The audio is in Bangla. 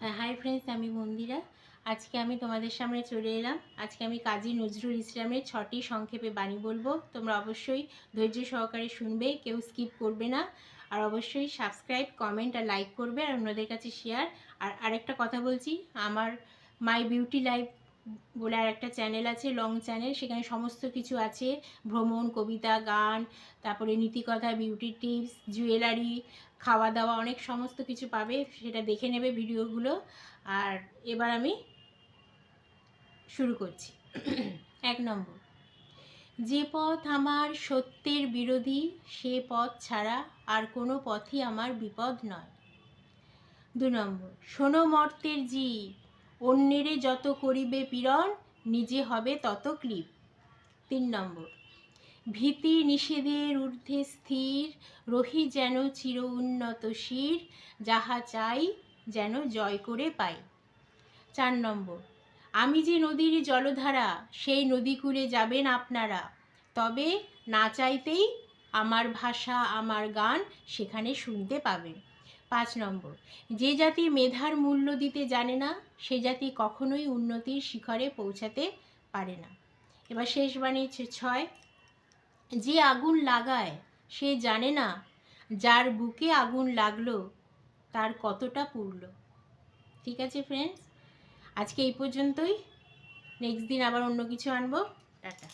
হাই ফ্রেন্ডস আমি মন্দিরা। আজকে আমি তোমাদের সামনে চলে এলাম। আজকে আমি কাজী নজরুল ইসলামের ছটি সংক্ষেপে বাণী বলব। তোমরা অবশ্যই ধৈর্য সহকারে শুনবে, কেউ স্কিপ করবে না। আর অবশ্যই সাবস্ক্রাইব কমেন্ট আর লাইক করবে। আর অন্যদের কাছে শেয়ার আর আরেকটা কথা বলছি, আমার মাই বিউটি লাইফ বলে আর একটা চ্যানেল আছে লং চ্যানেল সেখানে সমস্ত কিছু আছে। ভ্রমণ, কবিতা, গান, তারপরে নীতিকথা বিউটি টিপস জুয়েলারি খাওয়া দাওয়া অনেক সমস্ত কিছু পাবে, সেটা দেখে নেবে ভিডিওগুলো। আর এবার আমি শুরু করছি। এক নম্বর। যে পথ আমার সত্যের বিরোধী, সে পথ ছাড়া আর কোনো পথই আমার বিপদ নয়। দু নম্বর। শোনো মর্তের জীব অন্যেরে যত করিবে পীড়ন, নিজে হবে তত ক্লিপ। তিন নম্বর, ভীতি নিষেধের ঊর্ধ্বে স্থির, রহি যেন চির উন্নত শির, যাহা চাই যেন জয় করে পাই। চার নম্বর, আমি যে নদীর জলধারা, সেই নদীকূলে যাবেন আপনারা। তবে না চাইতেই আমার ভাষা, আমার গান সেখানে শুনতে পাবেন। পাঁচ নম্বর, যে জাতি মেধার মূল্য দিতে জানে না, সে জাতি কখনোই উন্নতির শিখরে পৌঁছাতে পারে না। এবার শেষ বাণী ছয়, যে আগুন লাগায়, সে জানে না, যার বুকে আগুন লাগল, তার কতটা পুড়ল। ঠিক আছে ফ্রেন্ডস আজকে এই পর্যন্তই। নেক্সট দিন আবার অন্য কিছু আনব। টাটা।